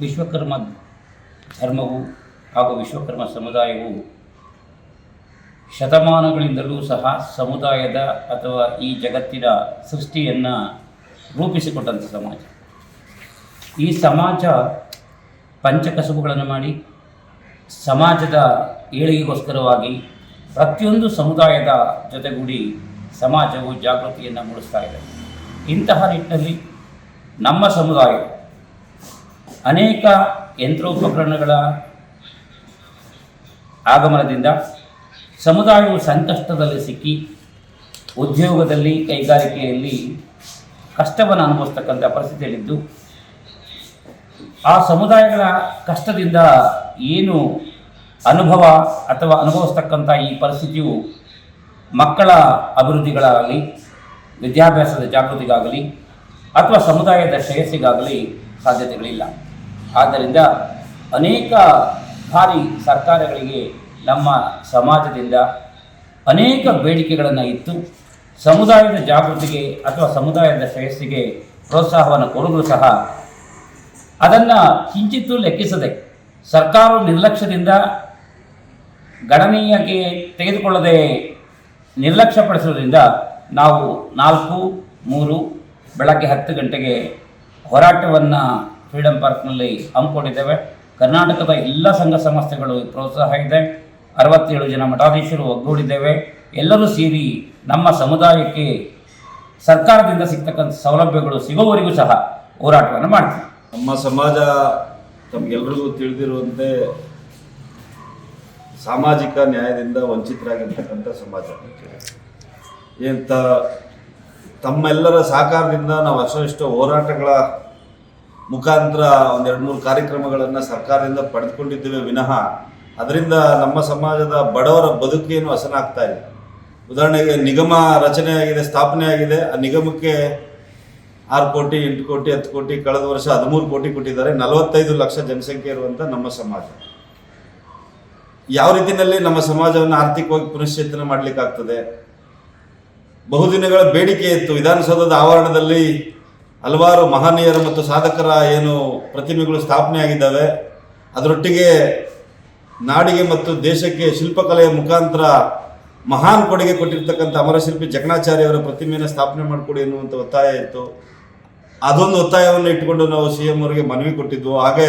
ವಿಶ್ವಕರ್ಮ ಧರ್ಮವು ಹಾಗೂ ವಿಶ್ವಕರ್ಮ ಸಮುದಾಯವು ಶತಮಾನಗಳಿಂದಲೂ ಸಹ ಸಮುದಾಯದ ಅಥವಾ ಈ ಜಗತ್ತಿನ ಸೃಷ್ಟಿಯನ್ನು ರೂಪಿಸಿಕೊಟ್ಟಂಥ ಸಮಾಜ. ಈ ಸಮಾಜ ಪಂಚಕಸುಬುಗಳನ್ನು ಮಾಡಿ ಸಮಾಜದ ಏಳಿಗೆಗೋಸ್ಕರವಾಗಿ ಪ್ರತಿಯೊಂದು ಸಮುದಾಯದ ಜೊತೆಗೂಡಿ ಸಮಾಜವು ಜಾಗೃತಿಯನ್ನು ಮೂಡಿಸ್ತಾ ಇದೆ. ಇಂತಹ ನಿಟ್ಟಿನಲ್ಲಿ ನಮ್ಮ ಸಮುದಾಯ ಅನೇಕ ಯಂತ್ರೋಪಕರಣಗಳ ಆಗಮನದಿಂದ ಸಮುದಾಯವು ಸಂಕಷ್ಟದಲ್ಲಿ ಸಿಕ್ಕಿ ಉದ್ಯೋಗದಲ್ಲಿ ಕೈಗಾರಿಕೆಯಲ್ಲಿ ಕಷ್ಟವನ್ನು ಅನುಭವಿಸ್ತಕ್ಕಂಥ ಪರಿಸ್ಥಿತಿಯಲ್ಲಿದ್ದು, ಆ ಸಮುದಾಯಗಳ ಕಷ್ಟದಿಂದ ಏನು ಅನುಭವ ಅಥವಾ ಅನುಭವಿಸ್ತಕ್ಕಂಥ ಈ ಪರಿಸ್ಥಿತಿಯು ಮಕ್ಕಳ ಅಭಿವೃದ್ಧಿಗಳಾಗಲಿ, ವಿದ್ಯಾಭ್ಯಾಸದ ಜಾಗೃತಿಗಾಗಲಿ ಅಥವಾ ಸಮುದಾಯದ ಶ್ರೇಯಸ್ಸಿಗಾಗಲಿ ಸಾಧ್ಯತೆಗಳಿಲ್ಲ. ಆದ್ದರಿಂದ ಅನೇಕ ಬಾರಿ ಸರ್ಕಾರಗಳಿಗೆ ನಮ್ಮ ಸಮಾಜದಿಂದ ಅನೇಕ ಬೇಡಿಕೆಗಳನ್ನು ಇತ್ತು ಸಮುದಾಯದ ಜಾಗೃತಿಗೆ ಅಥವಾ ಸಮುದಾಯದ ಶ್ರೇಯಸ್ಸಿಗೆ ಪ್ರೋತ್ಸಾಹವನ್ನು ಕೊಡಲು ಸಹ ಅದನ್ನು ಕಿಂಚಿತ್ತು ಲೆಕ್ಕಿಸದೆ ಸರ್ಕಾರ ನಿರ್ಲಕ್ಷ್ಯದಿಂದ ಗಣನೀಯಕ್ಕೆ ತೆಗೆದುಕೊಳ್ಳದೆ ನಿರ್ಲಕ್ಷ್ಯಪಡಿಸುವುದರಿಂದ ನಾವು ನಾಲ್ಕು, ಮೂರು, ಬೆಳಗ್ಗೆ ಹತ್ತು ಗಂಟೆಗೆ ಹೋರಾಟವನ್ನು ಫ್ರೀಡಮ್ ಪಾರ್ಕ್ನಲ್ಲಿ ಹಮ್ಮಿಕೊಂಡಿದ್ದೇವೆ ಕರ್ನಾಟಕದ ಎಲ್ಲ ಸಂಘ ಸಂಸ್ಥೆಗಳು ಪ್ರೋತ್ಸಾಹ ಇದೆ. ಅರವತ್ತೇಳು ಜನ ಮಠಾಧೀಶರು ಒಗ್ಗೂಡಿದ್ದೇವೆ. ಎಲ್ಲರೂ ಸೇರಿ ನಮ್ಮ ಸಮುದಾಯಕ್ಕೆ ಸರ್ಕಾರದಿಂದ ಸಿಗ್ತಕ್ಕಂಥ ಸೌಲಭ್ಯಗಳು ಸಿಗುವವರೆಗೂ ಸಹ ಹೋರಾಟವನ್ನು ಮಾಡ್ತೀವಿ. ನಮ್ಮ ಸಮಾಜ ತಮಗೆಲ್ಲರಿಗೂ ತಿಳಿದಿರುವಂತೆ ಸಾಮಾಜಿಕ ನ್ಯಾಯದಿಂದ ವಂಚಿತರಾಗಿರ್ತಕ್ಕಂಥ ಸಮಾಜ. ಎಂತ ತಮ್ಮೆಲ್ಲರ ಸಹಕಾರದಿಂದ ನಾವು ಅಷ್ಟೋ ಹೋರಾಟಗಳ ಮುಖಾಂತರ ಒಂದೆರಡು ಮೂರು ಕಾರ್ಯಕ್ರಮಗಳನ್ನು ಸರ್ಕಾರದಿಂದ ಪಡೆದುಕೊಂಡಿದ್ದೇವೆ ವಿನಃ ಅದರಿಂದ ನಮ್ಮ ಸಮಾಜದ ಬಡವರ ಬದುಕೇನು ಹಸನಾಗ್ತಾ ಇದೆ ಉದಾಹರಣೆಗೆ ನಿಗಮ ರಚನೆ ಆಗಿದೆ, ಸ್ಥಾಪನೆ ಆಗಿದೆ. ಆ ನಿಗಮಕ್ಕೆ ಆರು ಕೋಟಿ, ಎಂಟು ಕೋಟಿ, ಹತ್ತು ಕೋಟಿ, ಕಳೆದ ವರ್ಷ ಹದಿಮೂರು ಕೋಟಿ ಕೊಟ್ಟಿದ್ದಾರೆ. ನಲವತ್ತೈದು ಲಕ್ಷ ಜನಸಂಖ್ಯೆ ಇರುವಂಥ ನಮ್ಮ ಸಮಾಜ. ಯಾವ ರೀತಿಯಲ್ಲಿ ನಮ್ಮ ಸಮಾಜವನ್ನು ಆರ್ಥಿಕವಾಗಿ ಪುನಶ್ಚೇತನ ಮಾಡಲಿಕ್ಕಾಗ್ತದೆ? ಬಹುದಿನಗಳ ಬೇಡಿಕೆ ಇತ್ತು. ವಿಧಾನಸೌಧದ ಆವರಣದಲ್ಲಿ ಹಲವಾರು ಮಹನೀಯರು ಮತ್ತು ಸಾಧಕರ ಏನು ಪ್ರತಿಮೆಗಳು ಸ್ಥಾಪನೆ ಆಗಿದ್ದಾವೆ ಅದರೊಟ್ಟಿಗೆ ನಾಡಿಗೆ ಮತ್ತು ದೇಶಕ್ಕೆ ಶಿಲ್ಪಕಲೆಯ ಮುಖಾಂತರ ಮಹಾನ್ ಕೊಡುಗೆ ಕೊಟ್ಟಿರ್ತಕ್ಕಂಥ ಅಮರಶಿಲ್ಪಿ ಜಗಣಾಚಾರ್ಯ ಅವರ ಪ್ರತಿಮೆಯನ್ನು ಸ್ಥಾಪನೆ ಮಾಡಿಕೊಡಿ ಎನ್ನುವಂಥ ಒತ್ತಾಯ ಇತ್ತು. ಅದೊಂದು ಒತ್ತಾಯವನ್ನು ಇಟ್ಟುಕೊಂಡು ನಾವು ಸಿ ಎಂ ಅವರಿಗೆ ಮನವಿ ಕೊಟ್ಟಿದ್ವು. ಹಾಗೆ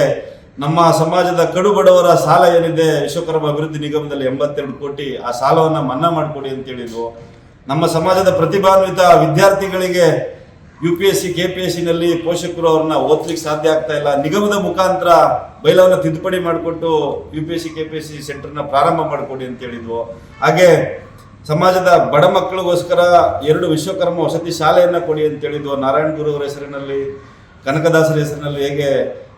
ನಮ್ಮ ಸಮಾಜದ ಕಡು ಬಡವರ ಸಾಲ ಏನಿದೆ, ವಿಶ್ವಕರ್ಮ ಅಭಿವೃದ್ಧಿ ನಿಗಮದಲ್ಲಿ ಎಂಬತ್ತೆರಡು ಕೋಟಿ ಆ ಸಾಲವನ್ನು ಮನ್ನಾ ಮಾಡಿಕೊಡಿ ಅಂತ ಹೇಳಿದ್ವು ನಮ್ಮ ಸಮಾಜದ ಪ್ರತಿಭಾನ್ವಿತ ವಿದ್ಯಾರ್ಥಿಗಳಿಗೆ U P S C K P S ಸಿನಲ್ಲಿ ಪೋಷಕರು ಅವ್ರನ್ನ ಓದ್ಲಿಕ್ಕೆ ಸಾಧ್ಯ ಆಗ್ತಾ ಇಲ್ಲ. ನಿಗಮದ ಮುಖಾಂತರ ಬೈಲವನ್ನು ತಿದ್ದುಪಡಿ ಮಾಡಿಕೊಟ್ಟು U P S C K P S C ಸೆಂಟರ್ನ ಪ್ರಾರಂಭ ಮಾಡಿಕೊಡಿ ಅಂತ ಹೇಳಿದ್ವು. ಹಾಗೆ ಸಮಾಜದ ಬಡ ಮಕ್ಕಳಿಗೋಸ್ಕರ ಎರಡು ವಿಶ್ವಕರ್ಮ ವಸತಿ ಶಾಲೆಯನ್ನು ಕೊಡಿ ಅಂತ ಹೇಳಿದ್ವು. ನಾರಾಯಣ ಗುರು ಅವರ ಹೆಸರಿನಲ್ಲಿ, ಕನಕದಾಸರ ಹೆಸರಿನಲ್ಲಿ ಹೇಗೆ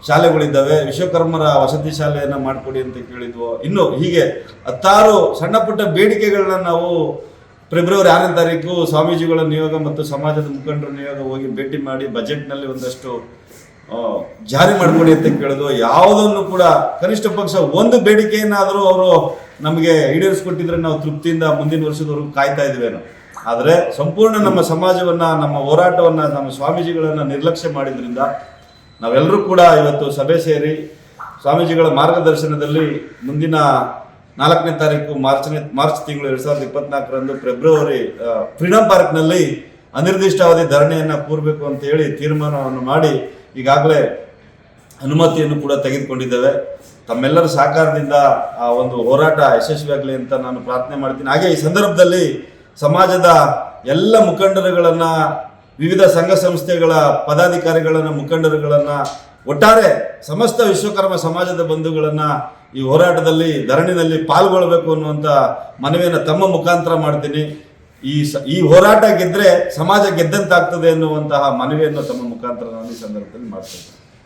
ಶಾಲೆಗಳಿದ್ದಾವೆ, ವಿಶ್ವಕರ್ಮರ ವಸತಿ ಶಾಲೆಯನ್ನು ಮಾಡಿಕೊಡಿ ಅಂತ ಕೇಳಿದ್ವು. ಇನ್ನು ಹೀಗೆ ಹತ್ತಾರು ಸಣ್ಣ ಪುಟ್ಟ ಬೇಡಿಕೆಗಳನ್ನ ನಾವು ಫೆಬ್ರವರಿ ಆರನೇ ತಾರೀಕು ಸ್ವಾಮೀಜಿಗಳ ನಿಯೋಗ ಮತ್ತು ಸಮಾಜದ ಮುಖಂಡರ ನಿಯೋಗ ಹೋಗಿ ಭೇಟಿ ಮಾಡಿ ಬಜೆಟ್ನಲ್ಲಿ ಒಂದಷ್ಟು ಜಾರಿ ಮಾಡಿಕೊಡಿ ಅಂತ ಕೇಳಿದ್ರು. ಯಾವುದನ್ನು ಕೂಡ ಕನಿಷ್ಠ ಪಕ್ಷ ಒಂದು ಬೇಡಿಕೆಯನ್ನಾದರೂ ಅವರು ನಮಗೆ ಈಡೇರಿಸ್ಕೊಟ್ಟಿದ್ರೆ ನಾವು ತೃಪ್ತಿಯಿಂದ ಮುಂದಿನ ವರ್ಷದವರೆಗೂ ಕಾಯ್ತಾ ಇದ್ದೇವೆ. ಆದರೆ ಸಂಪೂರ್ಣ ನಮ್ಮ ಸಮಾಜವನ್ನ, ನಮ್ಮ ಹೋರಾಟವನ್ನು, ನಮ್ಮ ಸ್ವಾಮೀಜಿಗಳನ್ನ ನಿರ್ಲಕ್ಷ್ಯ ಮಾಡಿದ್ರಿಂದ ನಾವೆಲ್ಲರೂ ಕೂಡ ಇವತ್ತು ಸಭೆ ಸೇರಿ ಸ್ವಾಮೀಜಿಗಳ ಮಾರ್ಗದರ್ಶನದಲ್ಲಿ ಮುಂದಿನ ನಾಲ್ಕನೇ ತಾರೀಕು ಮಾರ್ಚ್ನೇ, ಮಾರ್ಚ್ ತಿಂಗಳು ಎರಡ್ ಸಾವಿರದ ಇಪ್ಪತ್ನಾಲ್ಕರಂದು ಫೆಬ್ರವರಿ ಫ್ರೀಡಂ ಪಾರ್ಕ್ನಲ್ಲಿ ಅನಿರ್ದಿಷ್ಟಾವಧಿ ಧರಣಿಯನ್ನ ಕೂರಬೇಕು ಅಂತ ಹೇಳಿ ತೀರ್ಮಾನವನ್ನು ಮಾಡಿ ಈಗಾಗಲೇ ಅನುಮತಿಯನ್ನು ಕೂಡ ತೆಗೆದುಕೊಂಡಿದ್ದೇವೆ. ತಮ್ಮೆಲ್ಲರ ಸಹಕಾರದಿಂದ ಆ ಒಂದು ಹೋರಾಟ ಯಶಸ್ವಿಯಾಗಲಿ ಅಂತ ನಾನು ಪ್ರಾರ್ಥನೆ ಮಾಡ್ತೀನಿ. ಹಾಗೆ ಈ ಸಂದರ್ಭದಲ್ಲಿ ಸಮಾಜದ ಎಲ್ಲ ಮುಖಂಡರುಗಳನ್ನ, ವಿವಿಧ ಸಂಘ ಸಂಸ್ಥೆಗಳ ಪದಾಧಿಕಾರಿಗಳನ್ನು, ಮುಖಂಡರುಗಳನ್ನ, ಒಟ್ಟಾರೆ ಸಮಸ್ತ ವಿಶ್ವಕರ್ಮ ಸಮಾಜದ ಬಂಧುಗಳನ್ನ ಈ ಹೋರಾಟದಲ್ಲಿ, ಧರಣಿನಲ್ಲಿ ಪಾಲ್ಗೊಳ್ಬೇಕು ಅನ್ನುವಂಥ ಮನವಿಯನ್ನು ತಮ್ಮ ಮುಖಾಂತರ ಮಾಡ್ತೀನಿ. ಈ ಸ, ಈ ಹೋರಾಟ ಗೆದ್ದರೆ ಸಮಾಜ ಗೆದ್ದಂತಾಗ್ತದೆ ಅನ್ನುವಂತಹ ಮನವಿಯನ್ನು ತಮ್ಮ ಮುಖಾಂತರ ನಾನು ಈ ಸಂದರ್ಭದಲ್ಲಿ ಮಾಡ್ತೇನೆ.